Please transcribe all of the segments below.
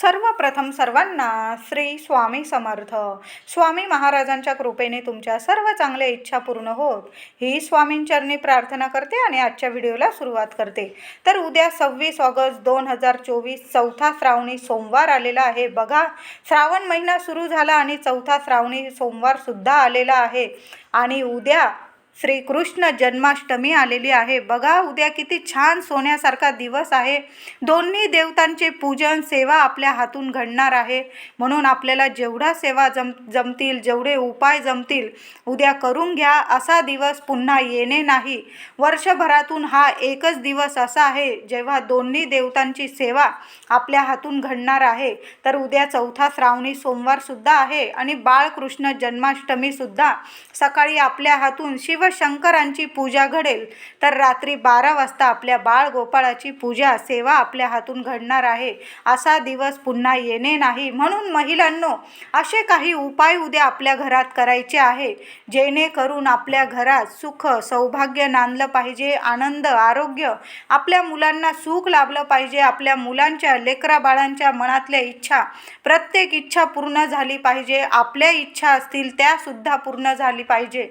सर्वप्रथम सर्वांना श्री स्वामी समर्थ. स्वामी महाराजांच्या कृपेने तुमच्या सर्व चांगल्या इच्छा पूर्ण होत. ही स्वामींचरणी प्रार्थना करते आणि आजच्या व्हिडिओला सुरुवात करते. तर उद्या सव्वीस ऑगस्ट दोन हजार चोवीस चौथा श्रावणी सोमवार आलेला आहे. बघा श्रावण महिना सुरू झाला आणि चौथा श्रावणी सोमवारसुद्धा आलेला आहे. आणि उद्या श्रीकृष्ण जन्माष्टमी आलेली आहे. बघा उद्या किती छान सोन्यासारखा दिवस आहे. दोन्ही देवतांचे पूजन सेवा आपल्या हातून घडणार आहे. म्हणून आपल्याला जेवढा सेवा जम जमतील जेवढे उपाय जमतील उद्या करून घ्या. असा दिवस पुन्हा येणे नाही. वर्षभरातून हा एकच दिवस असा आहे जेव्हा दोन्ही देवतांची सेवा आपल्या हातून घडणार आहे. तर उद्या चौथा श्रावणी सोमवारसुद्धा आहे आणि बाळकृष्ण जन्माष्टमीसुद्धा सकाळी आपल्या हातून शिव शंकरांची पूजा घडेल. तर रात्री बारा वाजता आपल्या बाळ गोपाळाची पूजा सेवा आपल्या हातून घडणार आहे. असा दिवस पुन्हा येणे नाही. म्हणून महिलांनो असे काही उपाय उद्या आपल्या घरात करायचे आहे. जेणेकरून आपल्या घरात सुख सौभाग्य नांदलं पाहिजे आनंद आरोग्य आपल्या मुलांना सुख लाभलं पाहिजे आपल्या मुलांच्या लेकरा बाळांच्या मनातल्या इच्छा प्रत्येक इच्छा पूर्ण झाली पाहिजे आपल्या इच्छा असतील त्यासुद्धा पूर्ण झाली पाहिजे.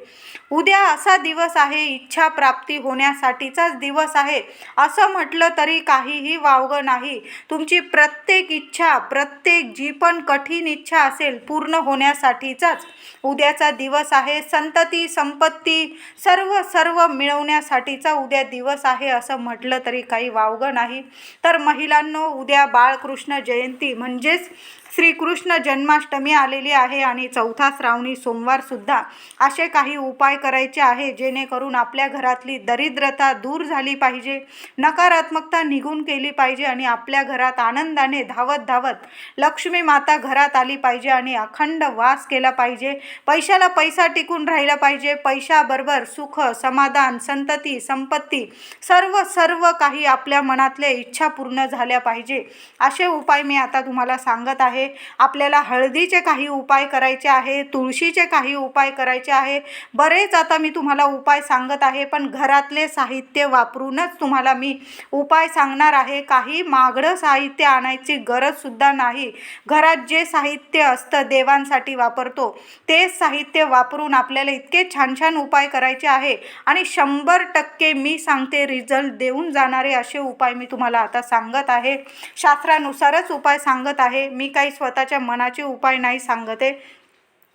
उद्या असा दिवस आहे इच्छा प्राप्ती होण्यासाठीचाच दिवस आहे. असं म्हटलं तरी काहीही वावगं नाही. तुमची प्रत्येक इच्छा प्रत्येक जी पण कठीण इच्छा असेल पूर्ण होण्यासाठीचाच. उद्याचा दिवस आहे संतती संपत्ती सर्व सर्व मिळवण्यासाठीचा उद्या दिवस आहे असं म्हटलं तरी काही वावगं नाही. तर महिलांनो उद्या बाळकृष्ण जयंती म्हणजेच श्रीकृष्ण जन्माष्टमी आलेली आहे आणि चौथा श्रावणी सोमवारसुद्धा असे काही उपाय करायचे आहे जेणेकरून आपल्या घरातली दरिद्रता दूर झाली पाहिजे नकारात्मकता निघून केली पाहिजे आणि आपल्या घरात आनंदाने धावत धावत लक्ष्मी माता घरात आली पाहिजे आणि अखंड वास केला पाहिजे. पैशाला पैसा टिकून राहिला पाहिजे. पैशाबरोबर सुख समाधान संतती संपत्ती सर्व सर्व काही आपल्या मनातल्या इच्छा पूर्ण झाल्या पाहिजे. असे उपाय मी आता तुम्हाला सांगत आहे. आपल्याला हळदीचे काही उपाय करायचे आहे तुळशीचे काही उपाय करायचे आहे. बरेच आता मी तुम्हाला उपाय सांगत आहे पण घरातले साहित्य वापरूनच तुम्हाला मी उपाय सांगणार आहे. काही मागडं साहित्य आणायची गरजसुद्धा नाही. घरात जे साहित्य असतं देवांसाठी वापरतो तेच साहित्य वापरून आपल्याला इतके छान छान उपाय करायचे आहे. आणि शंभर टक्के मी सांगते रिझल्ट देऊन जाणारे असे उपाय मी तुम्हाला आता सांगत आहे. शास्त्रानुसारच उपाय सांगत आहे. मी काही स्वतःच्या मनाचे उपाय नाही सांगते.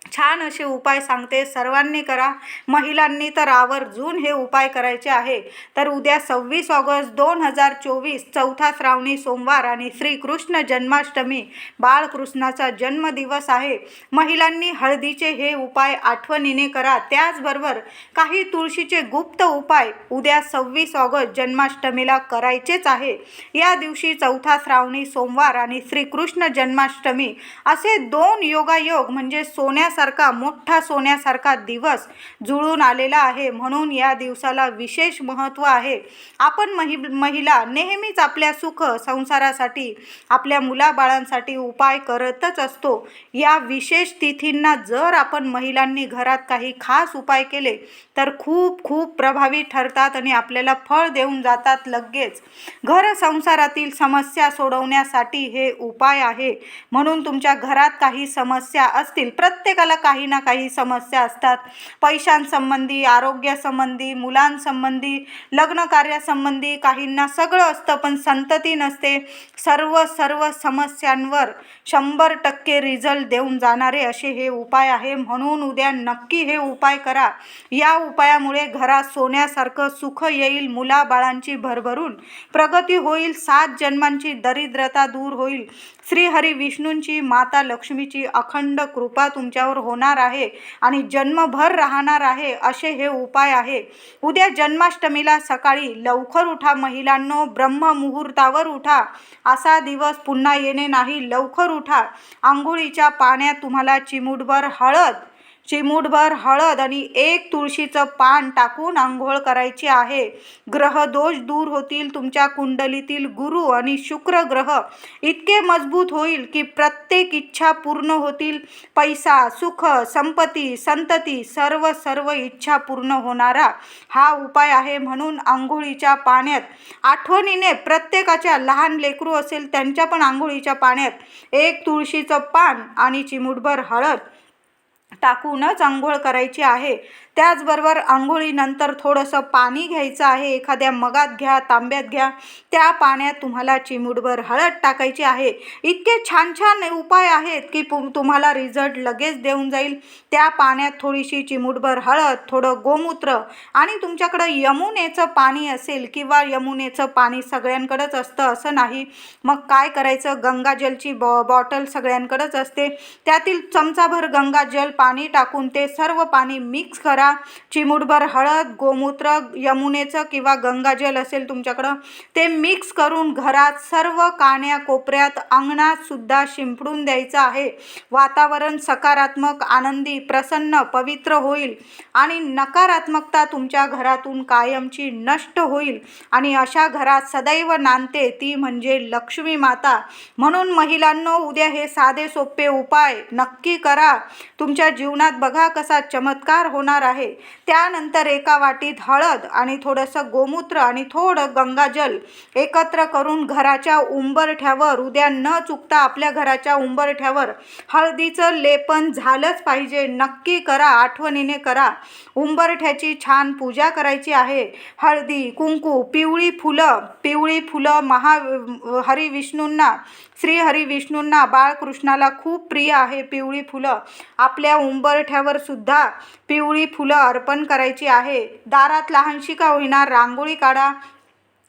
छान असे उपाय सांगते. सर्वांनी करा. महिलांनी तर आवर्जून हे उपाय करायचे आहे. तर उद्या सव्वीस ऑगस्ट दोन हजार चोवीस चौथा श्रावणी सोमवार आणि श्रीकृष्ण जन्माष्टमी बाळकृष्णाचा जन्मदिवस आहे. महिलांनी हळदीचे हे उपाय आठवणीने करा. त्याचबरोबर काही तुळशीचे गुप्त उपाय उद्या सव्वीस ऑगस्ट जन्माष्टमीला करायचेच आहे. या दिवशी चौथा श्रावणी सोमवार आणि श्रीकृष्ण जन्माष्टमी असे दोन योगायोग म्हणजे सोन्यासारखा मोठा सोन्यासारखा दिवस जुळून आलेला आहे. म्हणून या दिवसाला विशेष महत्त्व आहे. आपण महि महिला नेहमीच आपल्या सुख संसारासाठी आपल्या मुलाबाळांसाठी उपाय करतच असतो. या विशेष तिथींना जर आपण महिलांनी घरात काही खास उपाय केले तर खूप खूप प्रभावी ठरतात आणि आपल्याला फळ देऊन जातात लगेच. घर संसारातील समस्या सोडवण्यासाठी हे उपाय आहे. म्हणून तुमच्या घरात काही समस्या असतील प्रत्येकाला काही ना काही समस्या असतात. पैशांसंबंधी आरोग्यासंबंधी मुलांसंबंधी लग्न कार्यासंबंधी काहींना सगळं असतं पण संतती नसते. सर्व सर्व समस्यांवर शंभर टक्के रिझल्ट देऊन जाणारे असे हे उपाय आहे. म्हणून उद्या नक्की हे उपाय करा. या उपायामुळे घरात सोन्यासारखं सुख येईल मुलाबाळांची भरभरून प्रगती होईल सात जन्मांची दरिद्रता दूर होईल. श्रीहरी विष्णूंची माता लक्ष्मीची अखंड कृपा तुमच्यावर होणार आहे आणि जन्मभर राहणार आहे असे हे उपाय आहे. उद्या जन्माष्टमीला सकाळी लवकर उठा महिलांनो ब्रह्ममुहूर्तावर उठा. असा दिवस पुन्हा येणे नाही लवकर उठा. आंघोळीच्या पाण्यात तुम्हाला चिमूटभर हळद चिमूटभर हळद आणि एक तुळशीचं पान टाकून आंघोळ करायची आहे. ग्रहदोष दूर होतील तुमच्या कुंडलीतील गुरु आणि शुक्र ग्रह इतके मजबूत होईल की प्रत्येक इच्छा पूर्ण होतील. पैसा सुख संपत्ती संतती सर्व सर्व इच्छा पूर्ण होणारा हा उपाय आहे म्हणून आंघोळीच्या पाण्यात. आठवणीने प्रत्येकाच्या लहान लेकरू असेल त्यांच्या पण आंघोळीच्या पाण्यात. एक तुळशीचं पान आणि चिमूटभर हळद टाकूनच आंघोळ करायची आहे. त्याचबरोबर आंघोळीनंतर थोडंसं पाणी घ्यायचं आहे. एखाद्या मगात घ्या तांब्यात घ्या. त्या पाण्यात तुम्हाला चिमूटभर हळद टाकायची आहे. इतके छान छान उपाय आहेत की पु तुम्हाला रिझल्ट लगेच देऊन जाईल. त्या पाण्यात थोडीशी चिमूटभर हळद थोडं गोमूत्र आणि तुमच्याकडं यमुनेचं पाणी असेल किंवा यमुनेचं पाणी सगळ्यांकडंच असतं असं नाही. मग काय करायचं? गंगाजलची बॉ बॉटल सगळ्यांकडंच असते. त्यातील चमचाभर गंगाजल पाणी टाकून ते सर्व पाणी मिक्स करा चिमूटभर हळद गोमूत्र यमुनेचं किंवा गंगाजल असेल तुमच्याकडं ते मिक्स करून घरात सर्व कान्या कोपऱ्यात अंगणातसुद्धा शिंपडून द्यायचं आहे. वातावरण सकारात्मक आनंदी प्रसन्न पवित्र होईल आणि नकारात्मकता तुमच्या घरातून कायमची नष्ट होईल. आणि अशा घरात सदैव नांदते ती म्हणजे लक्ष्मी माता. म्हणून महिलांनो उद्या हे साधे सोपे उपाय नक्की करा. तुमच्या जीवनात बघा कसा चमत्कार होणार आहे. आहे. त्यानंतर एका वाटीत हळद आणि थोडंसं गोमूत्र आणि थोडं गंगाजल एकत्र करून घराच्या उंबरठ्यावर उद्या न चुकता आपल्या घराच्या उंबरठ्यावर हळदीचं लेपन झालंच पाहिजे. नक्की करा आठवणीने करा. उंबरठ्याची छान पूजा करायची आहे. हळदी कुंकू पिवळी फुलं पिवळी फुलं महा हरी श्रीहरी विष्णूंना बाळकृष्णाला खूप प्रिय आहे. पिवळी फुलं आपल्या उंबरठ्यावर सुद्धा पिवळी फुलं अर्पण करायची आहे. दारात लहानशी का होईना रांगोळी काढा.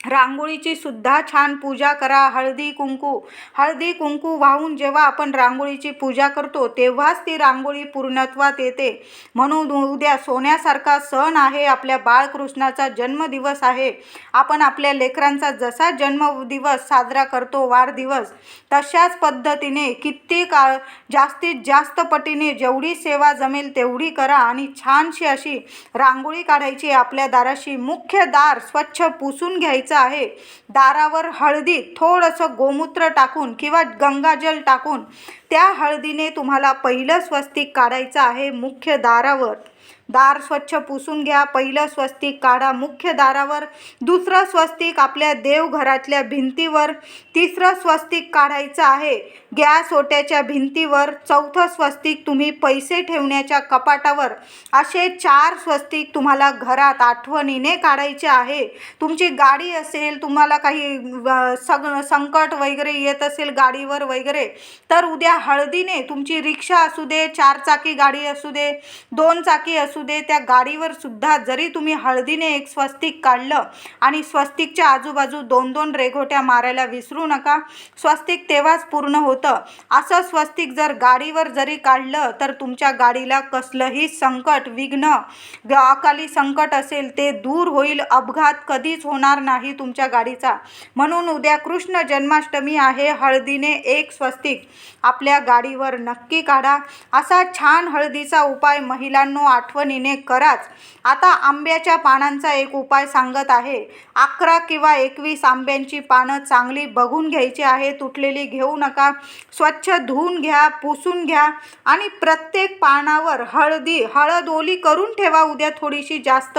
रांगोळीची सुद्धा छान पूजा करा. हळदी कुंकू. हळदी कुंकू वाहून जेव्हा आपण रांगोळीची पूजा करतो तेव्हाच ती रांगोळी पूर्णत्वात येते. म्हणून उद्या सोन्यासारखा सण आहे. आपल्या बाळकृष्णाचा जन्मदिवस आहे. आपण आपल्या लेकरांचा जसा जन्मदिवस साजरा करतो वाढदिवस तशाच पद्धतीने किती काळ जास्तीत जास्त पटीने जेवढी सेवा जमेल तेवढी करा आणि छानशी अशी रांगोळी काढायची आपल्या दाराशी. मुख्य दार स्वच्छ पुसून घ्यायचं. आहे. दारावर हळदी थोडंसं गोमूत्र टाकून किंवा गंगाजल टाकून त्या हळदीने तुम्हाला पहिलं स्वस्तिक काढायचं आहे मुख्य दारावर. दार स्वच्छ पुसून घ्या. पहिलं स्वस्तिक काढा. मुख्य दारावर दुसरं स्वस्तिक आपल्या देवघरातल्या भिंतीवर तिसरं स्वस्तिक काढायचं आहे. गॅस ओट्याच्या भिंतीवर चौथं स्वस्तिक तुम्ही पैसे ठेवण्याच्या कपाटावर. असे चार स्वस्तिक तुम्हाला घरात आठवणीने काढायचे आहे. तुमची गाडी असेल तुम्हाला काही सग संकट वगैरे येत असेल गाडीवर वगैरे तर उद्या हळदीने तुमची रिक्षा असू दे चार चाकी गाडी असू दे दोन चाकी असू दे त्या गाडीवर सुद्धा जरी तुम्ही हळदीने एक स्वस्तिक काढलं आणि स्वस्तिकच्या आजूबाजू दोन दोन रेघोट्या मारायला विसरू नका स्वस्तिक तेव्हाच पूर्ण होतं. असं स्वस्तिक जर गाडीवर जरी काढलं तर तुमच्या गाडीला कसलंही संकट विघ्न अकाली संकट असेल ते दूर होईल अपघात कधीच होणार नाही तुमच्या गाडीचा. म्हणून उद्या कृष्ण जन्माष्टमी आहे हळदीने एक स्वस्तिक आपल्या गाडीवर नक्की काढा. असा छान हळदीचा उपाय महिलांनो आठवणीने कराच. आता आंब्याच्या पानांचा एक उपाय सांगत आहे. अकरा किंवा एकवीस आंब्यांची पानं चांगली बघून घ्यायची आहे. तुटलेली घेऊ नका. स्वच्छ धुवून घ्या पुसून घ्या आणि प्रत्येक पानावर हळदी हळद ओली करून ठेवा. उद्या थोडीशी जास्त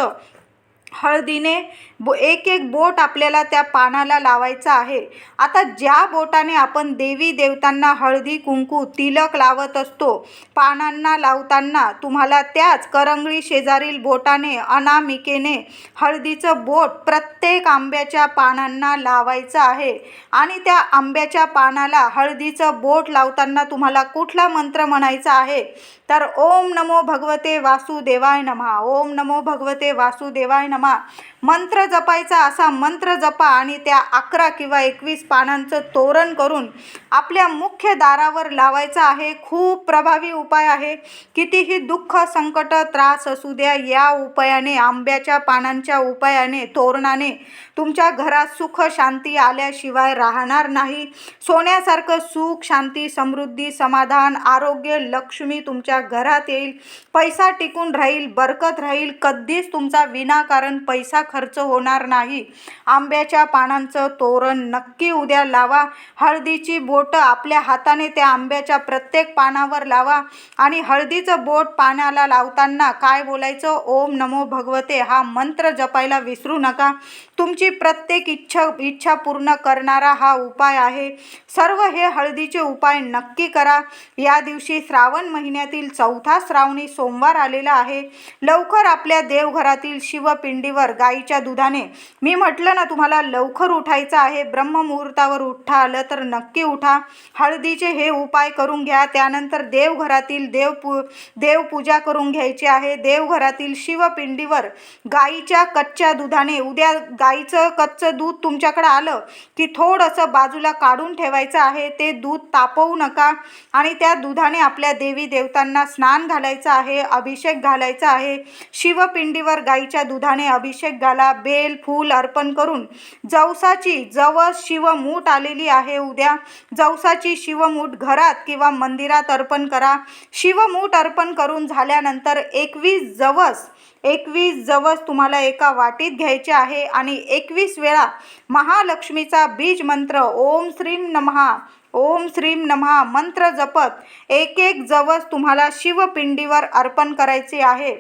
हळदीने बो एक एक बोट आपल्याला त्या पानाला लावायचं आहे. आता ज्या बोटाने आपण देवी देवतांना हळदी कुंकू तिलक लावत असतो पानांना लावताना तुम्हाला त्याच करंगळी शेजारील बोटाने अनामिकेने हळदीचं बोट प्रत्येक आंब्याच्या पानांना लावायचं आहे. आणि त्या आंब्याच्या पानाला हळदीचं बोट लावताना तुम्हाला कुठला मंत्र म्हणायचा आहे? तर ओम नमो भगवते वासुदेवाय नमा ओम नमो भगवते वासुदेवाय नमा. मंत्र जपायचा असा मंत्र जपा आणि त्या अकरा किंवा एकवीस पानांचं तोरण करून आपल्या मुख्य दारावर लावायचं आहे. खूप प्रभावी उपाय आहे. कितीही दुःख संकट त्रास असू द्या या उपायाने आंब्याच्या पानांच्या उपायाने तोरणाने तुमच्या घरात सुख शांती आल्याशिवाय राहणार नाही. सोन्यासारखं सुख शांती समृद्धी समाधान आरोग्य लक्ष्मी तुमच्या घरात येईल. पैसा टिकून राहील बरकत राहील. कधीच तुमचा विनाकारण पैसा खर्च होणार नाही. आंब्याच्या पानांचं तोरण नक्की उद्या लावा. हळदीची बोटं आपल्या हाताने त्या आंब्याच्या प्रत्येक पानावर लावा. आणि हळदीचं बोट पाण्याला लावताना काय बोलायचं? ओम नमो भगवते. हा मंत्र जपायला विसरू नका. तुमची प्रत्येक इच्छा इच्छा पूर्ण करणारा हा उपाय आहे. सर्व हे हळदीचे उपाय नक्की करा. या दिवशी श्रावण महिन्यातील चौथा श्रावणी सोमवार आलेला आहे. लवकर आपल्या देवघरातील शिवपिंडीवर गाईच्या दुधाने मी म्हटलं ना तुम्हाला लवकर उठायचं आहे ब्रह्ममुहूर्तावर उठा आलं तर नक्की उठा. हळदीचे हे उपाय करून घ्या त्यानंतर देवघरातील देवपू देवपूजा करून घ्यायची आहे. देवघरातील शिवपिंडीवर गाईच्या कच्च्या दुधाने उद्या गाईचं कच्चं दूध तुमच्याकडे आलं की थोडंसं बाजूला काढून ठेवायचं आहे. ते दूध तापवू नका आणि त्या दुधाने आपल्या देवी देवतांना स्नान घालायचं आहे अभिषेक घालायचा आहे. शिवपिंडीवर गाईच्या दुधाने अभिषेक घाला. बेल फूल अर्पण करून. जवसाची जवस शिवमूठ आलेली आहे उद्या. जवसाची शिवमूठ घरात किंवा मंदिरात अर्पण करा. शिवमूठ अर्पण करून झाल्यानंतर एकवीस जवस एकवीस जवस तुम्हाला एका वाटीत घ्यायचे आहे आणि एकवीस वेळा महालक्ष्मीचा बीज मंत्र ओम श्रीम नमहा ओम श्रीम नमहा मंत्र जपत एक एक जवस तुम्हाला शिवपिंडीवर अर्पण करायचे आहे.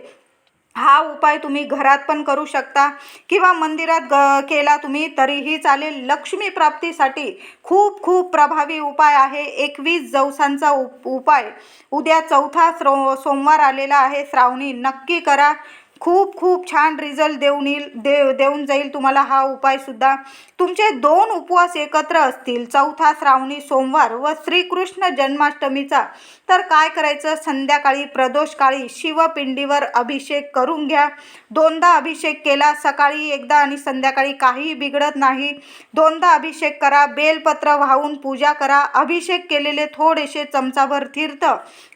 हा उपाय तुम्ही घरात पण करू शकता किंवा मंदिरात ग केला तुम्ही तरीही चालेल. लक्ष्मी प्राप्तीसाठी खूप खूप प्रभावी उपाय आहे. एकवीस जवसांचा उप उपाय. उद्या चौथा स्रो सोमवार आलेला आहे. श्रावणी नक्की करा. खूप खूप छान रिझल्ट देऊन येईल दे देऊन जाईल तुम्हाला हा उपायसुद्धा तुमचे दोन उपवास एकत्र असतील चौथा श्रावणी सोमवार व श्रीकृष्ण जन्माष्टमीचा तर काय करायचं? संध्याकाळी प्रदोषकाळी शिवपिंडीवर अभिषेक करून घ्या. दोनदा अभिषेक केला सकाळी एकदा आणि संध्याकाळी काहीही बिघडत नाही. दोनदा अभिषेक करा बेलपत्र वाहून पूजा करा. अभिषेक केलेले थोडेसे चमचाभर तीर्थ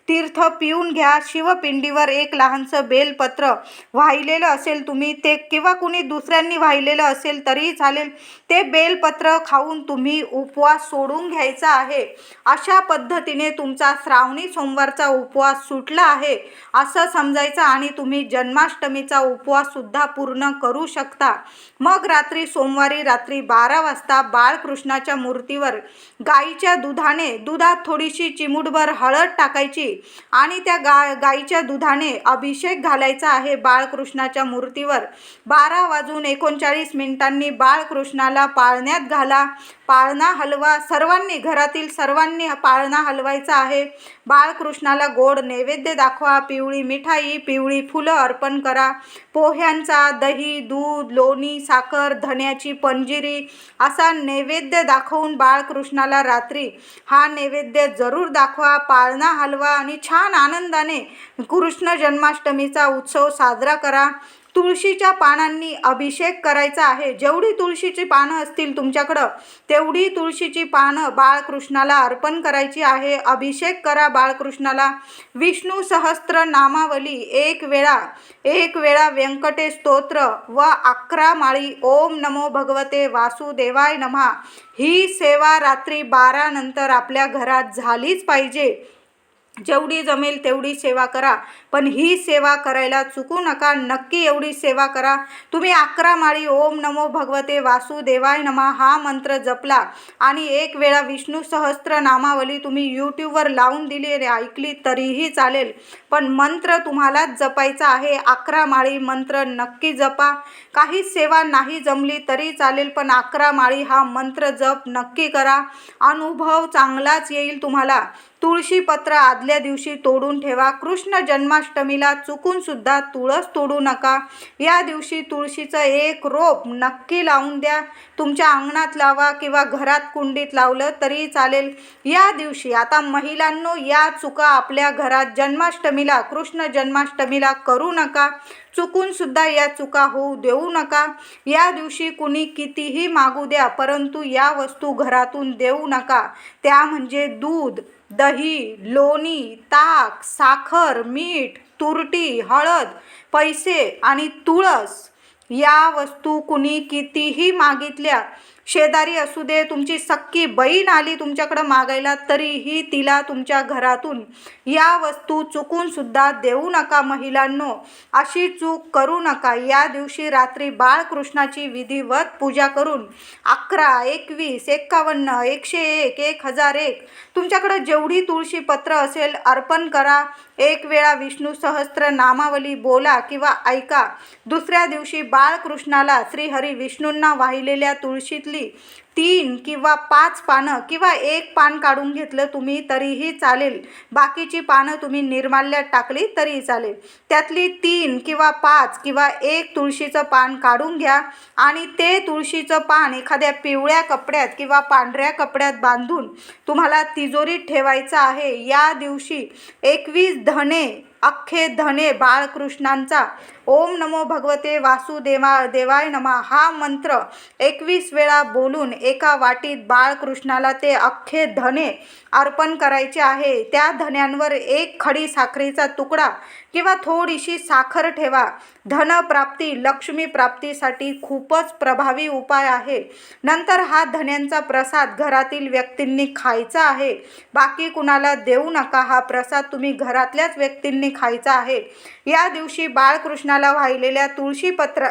तीर्थ पिऊन घ्या. शिवपिंडीवर एक लहानसं बेलपत्र वाहिलेलं असेल तुम्ही ते किंवा कुणी दुसऱ्यांनी वाहिलेलं असेल तरीही चालेल. ते बेलपत्र खाऊन तुम्ही उपवास सोडून घ्यायचा आहे. अशा पद्धतीने तुमचा श्रावणी सोमवारचा उपवास सुटला आहे. असं समजायचं आणि तुम्ही जन्माष्टमीचा उपवाससुद्धा पूर्ण करू शकता. मग रात्री सोमवारी रात्री बारा वाजता बाळकृष्णाच्या मूर्तीवर गाईच्या दुधाने दुधात थोडीशी चिमूटभर हळद टाकायची आणि त्या गा गाईच्या दुधाने अभिषेक घालायचा आहे बाळकृष्णाच्या मूर्तीवर. बारा वाजून एकोणचाळीस मिनिटांनी बाळकृष्णाला पाळण्यात घाला. पाळणा हलवा सर्वांनी घरातील सर्वांनी पाळणा हलवायचा आहे. बाळकृष्णाला गोड नैवेद्य दाखवा. पिवळी मिठाई पिवळी फुलं अर्पण करा. पोह्यांचा दही दूध लोणी साखर धण्याची पंजिरी असा नैवेद्य दाखवून बाळकृष्णाला रात्री हा नैवेद्य जरूर दाखवा. पाळणा हलवा आणि छान आनंदाने कृष्ण जन्माष्टमीचा उत्सव साजरा करा. तुळशीच्या पानांनी अभिषेक करायचा आहे. जेवढी तुळशीची पानं असतील तुमच्याकडं तेवढी तुळशीची पानं बाळकृष्णाला अर्पण करायची आहे. अभिषेक करा बाळकृष्णाला. विष्णू सहस्त्र नामावली. एक वेळा एक वेळा व्यंकटेश स्तोत्र. व अकरा माळी. ओम नमो भगवते वासुदेवाय नमः. ही सेवा रात्री बारानंतर आपल्या घरात झालीच पाहिजे. जेवढी जमेल तेवढी सेवा करा. पण ही सेवा करायला चुकू नका. नक्की एवढी सेवा करा. तुम्ही अकरा माळी ओम नमो भगवते वासुदेवाय नमा हा मंत्र जपला. आणि एक वेळा विष्णू सहस्त्र नामावली तुम्ही यूट्यूबवर लावून दिली आणि ऐकली तरीही चालेल. पण मंत्र तुम्हालाच जपायचा आहे. अकरा माळी मंत्र नक्की जपा. काही सेवा नाही जमली तरी चालेल पण अकरा माळी हा मंत्र जप नक्की करा. अनुभव चांगलाच येईल तुम्हाला. तुळशीपत्र आदल्या दिवशी तोडून ठेवा. कृष्ण जन्माष्टमीला चुकून सुद्धा तुळस तोडू नका. या दिवशी तुळशीचं एक रोप नक्की लावून द्या. तुमच्या अंगणात लावा किंवा घरात कुंडीत लावलं तरी चालेल. या दिवशी आता महिलांनो या चुका आपल्या घरात जन्माष्टमीला कृष्ण जन्माष्टमीला करू नका. चुकून सुद्धा या चुका होऊ देऊ नका. या दिवशी कुणी कितीही मागू द्या परंतु या वस्तू घरातून देऊ नका. त्या म्हणजे दूध. दही लोणी ताक साखर मीठ तुरटी हळद पैसे आणि तुळस या वस्तू कुणी कितीही मागितल्या शेजारी असू दे तुमची सक्की बहीण आली तुमच्याकडं मागायला तरीही तिला तुमच्या घरातून या वस्तू चुकून सुद्धा देऊ नका महिलांनो. अशी चूक करू नका. या दिवशी रात्री बाळकृष्णाची विधिवत पूजा करून अकरा एकवीस एक्कावन्न एकशे एक एक हजार एक तुमच्याकडं जेवढी तुळशी पत्र असेल अर्पण करा. एक वेळा विष्णू सहस्त्र नामावली बोला किंवा ऐका. दुसऱ्या दिवशी बाळकृष्णाला श्रीहरी विष्णूंना वाहिलेल्या तुळशीतली तीन किंवा पाच पानं किंवा एक पान काढून घेतलं तुम्ही तरीही चालेल. बाकीची पानं तुम्ही निर्माल्यात टाकली तरीही चालेल. त्यातली तीन किंवा पाच किंवा एक तुळशीचं पान काढून घ्या आणि ते तुळशीचं पान एखाद्या पिवळ्या कपड्यात किंवा पांढऱ्या कपड्यात बांधून तुम्हाला तिजोरीत ठेवायचं आहे. या दिवशी एकवीस धने अख्खे धने बाळकृष्णांचा ओम नमो भगवते वासुदेवा देवाय नमा. हा मंत्र एकवीस वेळा बोलून एका वाटीत बाळकृष्णाला ते अख्खे धने अर्पण करायचे आहे. त्या धन्यांवर एक खडी साखरेचा तुकडा किंवा थोडीशी साखर ठेवा. धनप्राप्ती लक्ष्मी प्राप्तीसाठी खूपच प्रभावी उपाय आहे. नंतर हा धन्यांचा प्रसाद घरातील व्यक्तींनी खायचा आहे. बाकी कुणाला देऊ नका. हा प्रसाद तुम्ही घरातल्याच व्यक्तींनी खायचा आहे. या दिवशी बाळकृष्णा बाळकृष्णाला वाहिलेल्या तुळशीपत्र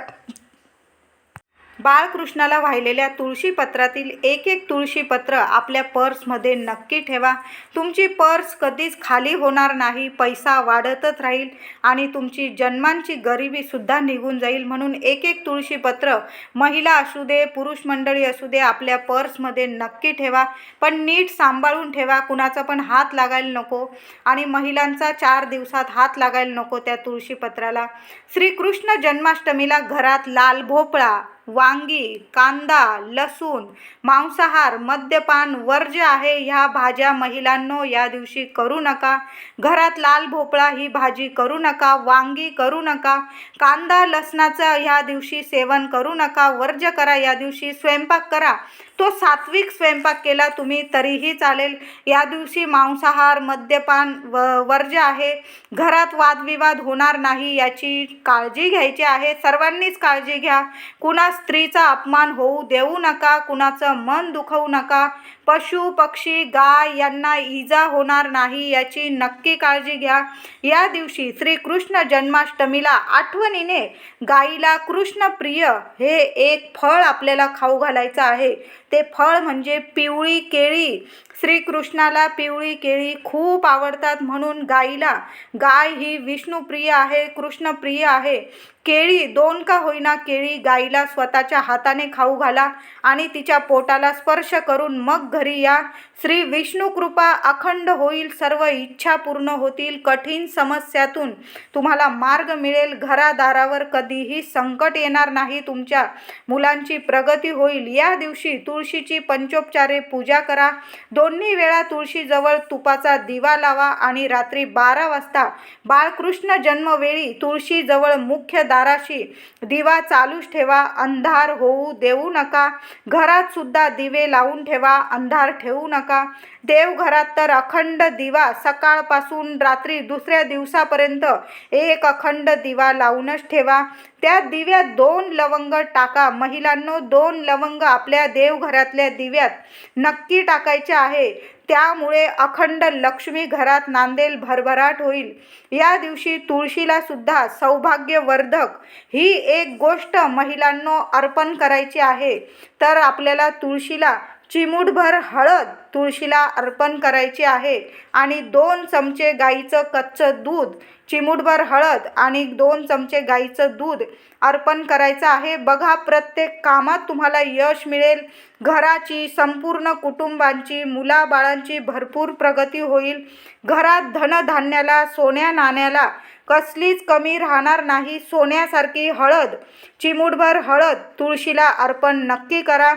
बाळकृष्णाला वाहिलेल्या तुळशीपत्रातील एक एक तुळशीपत्र आपल्या पर्समध्ये नक्की ठेवा. तुमची पर्स कधीच खाली होणार नाही पैसा वाढतच राहील आणि तुमची जन्मांची गरिबीसुद्धा निघून जाईल म्हणून एक एक तुळशीपत्र महिला असू दे पुरुष मंडळी असू दे आपल्या पर्समध्ये नक्की ठेवा. पण नीट सांभाळून ठेवा कुणाचा पण हात लागायला नको आणि महिलांचा चार दिवसात हात लागायला नको त्या तुळशीपत्राला श्रीकृष्ण जन्माष्टमीला घरात लाल भोपळा वांगी कांदा लसूण मांसाहार मद्यपान वर्ज्य आहे ह्या भाज्या महिलांनो या दिवशी करू नका. घरात लाल भोपळा ही भाजी करू नका वांगी करू नका. कांदा लसणाचं ह्या दिवशी सेवन करू नका. वर्ज्य करा या दिवशी स्वयंपाक करा. तो सात्विक स्वयंपाक केला तुम्ही तरीही चालेल. या दिवशी मांसाहार मद्यपान व वर्ज्य आहे. घरात वादविवाद होणार नाही याची काळजी घ्यायची आहे. सर्वांनीच काळजी घ्या. कुणा स्त्रीचा अपमान होऊ देऊ नका कुणाचं मन दुखवू नका. पशु पक्षी गाय यांना इजा होणार नाही याची नक्की काळजी घ्या. या दिवशी श्रीकृष्ण जन्माष्टमीला आठवणीने गाईला कृष्णप्रिय हे एक फळ आपल्याला खाऊ घालायचं आहे. ते फळ म्हणजे पिवळी केळी. श्रीकृष्णाला पिवळी केळी खूप आवडतात म्हणून गाईला गाय ही विष्णुप्रिय आहे कृष्णप्रिय आहे. केळी दोन का होईना केळी गाईला स्वतःच्या हाताने खाऊ घाला आणि तिच्या पोटाला स्पर्श करून मग घरी या. श्री विष्णू कृपा अखंड होईल सर्व इच्छा पूर्ण होतील कठीण समस्यातून तुम्हाला मार्ग मिळेल. घरादारावर कधीही संकट येणार नाही तुमच्या मुलांची प्रगती होईल. या दिवशी तुळशीची पंचोपचारे पूजा करा. दोन्ही वेळा तुळशीजवळ तुपाचा दिवा लावा आणि रात्री बारा वाजता बाळकृष्ण जन्मवेळी तुळशीजवळ मुख्य दाराशी. दिवा चालूच ठेवा अंधार होऊ देऊ नका. घरात सुद्धा दिवे लावून ठेवा अंधार ठेवू नका. देवघरात तर अखंड दिवा सकाळपासून रात्री दुसऱ्या दिवसापर्यंत एक अखंड दिवा लावूनच ठेवा. त्या दिव्यात दोन लवंग टाका. महिलांनो दोन लवंग आपल्या देवघरातल्या दिव्यात नक्की टाकायचे आहे. त्यामुळे अखंड लक्ष्मी घरात नांदेल भरभराट होईल. या दिवशी तुळशीला सुद्धा सौभाग्यवर्धक ही एक गोष्ट महिलांनो अर्पण करायची आहे. तर आपल्याला तुळशीला चिमूटभर हळद तुळशीला अर्पण करायची आहे. आणि दोन चमचे गाईचं कच्चं दूध चिमूटभर हळद आणि दोन चमचे गाईचं दूध अर्पण करायचं आहे. बघा प्रत्येक कामात तुम्हाला यश मिळेल. घराची संपूर्ण कुटुंबांची मुलाबाळांची भरपूर प्रगती होईल. घरात धनधान्याला सोन्या नाण्याला कसलीच कमी राहणार नाही. सोन्यासारखी हळद चिमूटभर हळद तुळशीला अर्पण नक्की करा.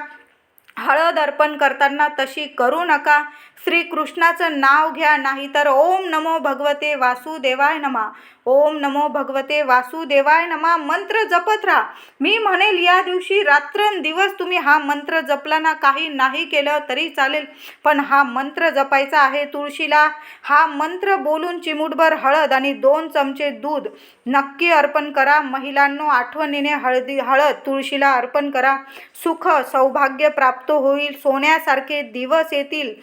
हळद अर्पण करताना तशी करू नका. श्रीकृष्णाचं नाव घ्या नाहीतर ओम नमो भगवते वासुदेवाय नमा. ओम नमो भगवते वासुदेवाय नमा. मंत्र जपत राहा. मी म्हणेल या दिवशी रात्रंदिवस तुम्ही हा मंत्र जपला ना काही नाही केलं तरी चालेल पण हा मंत्र जपायचा आहे तुळशीला. हा मंत्र बोलून चिमूटभर हळद आणि दोन चमचे दूध नक्की अर्पण करा. महिलांनो आठवणीने हळदी हळद तुळशीला अर्पण करा. सुख सौभाग्य प्राप्त होईल. सोन्यासारखे दिवस येतील.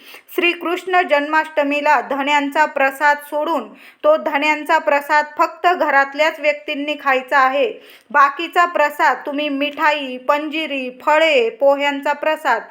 श्रीकृष्ण जन्माष्टमीला धण्यांचा प्रसाद सोडून तो धण्यांचा प्रसाद फक्त घरातल्याच व्यक्तींनी खायचा आहे. बाकीचा प्रसाद तुम्ही मिठाई पंजिरी फळे पोह्यांचा प्रसाद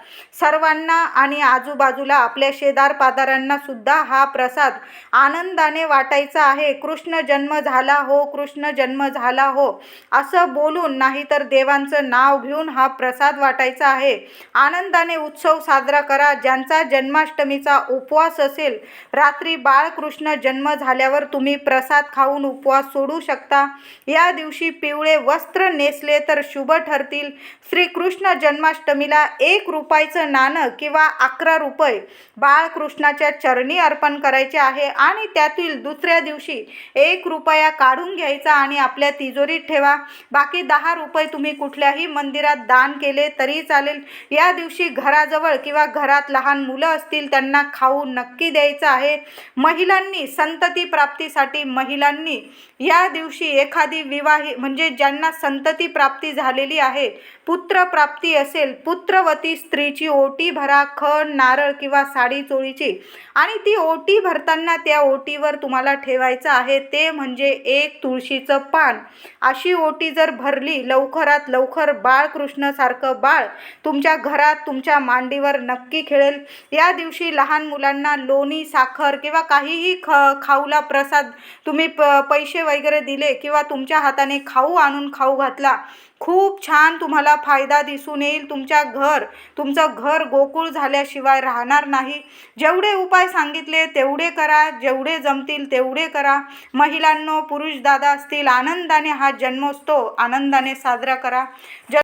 सर्वांना आणि आजूबाजूला आपल्या शेजार पादारांना सुद्धा हा प्रसाद आनंदाने वाटायचा आहे. कृष्ण जन्म झाला हो कृष्ण जन्म झाला हो असं बोलून नाहीतर देवांचं नाव घेऊन हा प्रसाद वाटायचा आहे. आनंदाने उत्सव साजरा करा. ज्यांचा जन्माष्टमीचा उपवास असेल रात्री बाळकृष्ण जन्म झाल्यावर तुम्ही प्रसाद खाऊन उपवास सोडू शकता. या दिवशी पिवळे वस्त्र नेसले तर शुभ ठरतील. श्रीकृष्ण जन्माष्टमीला एक रुपयाचं नाणं किंवा अकरा रुपये बाळकृष्णाच्या चरणी अर्पण करायचे आहे आणि त्यातील दुसऱ्या दिवशी एक रुपया काढून घ्यायचा आणि आपल्या तिजोरीत ठेवा. बाकी दहा रुपये तुम्ही कुठल्याही मंदिरात दान केले तरी चालेल. या दिवशी घराजवळ किंवा घरात लहान मुलं असतील त्यांना खाऊ नक्की द्यायचं आहे. महिलांनी संतती प्राप्तीसाठी महिलांनी या दिवशी एखादी विवाही म्हणजे ज्यांना संतती प्राप्ती झालेली आहे पुत्रप्राप्ती असेल पुत्रवती स्त्रीची ओटी भरा खण नारळ किंवा साडी चोळीची. आणि ती ओटी भरताना त्या ओटीवर तुम्हाला ठेवायचं आहे ते म्हणजे एक तुळशीचं पान. अशी ओटी जर भरली लवकरात लवकर बाळकृष्णसारखं बाळ तुमच्या घरात तुमच्या मांडीवर नक्की खेळेल. या दिवशी लहान मुलांना लोणी साखर किंवा काहीही ख खाऊला प्रसाद तुम्ही प पैसे वगैरे दिले किंवा तुमच्या हाताने खाऊ आणून खाऊ घातला खूप छान तुम्हाला फायदा दिसून येईल. तुमच्या घर तुमचं घर गोकुळ झाल्याशिवाय राहणार नाही. जेवढे उपाय सांगितले तेवढे करा जेवढे जमतील तेवढे करा. महिलांनो पुरुष दादा असतील आनंदाने हा जन्मोत्सव आनंदाने साजरा करा. ज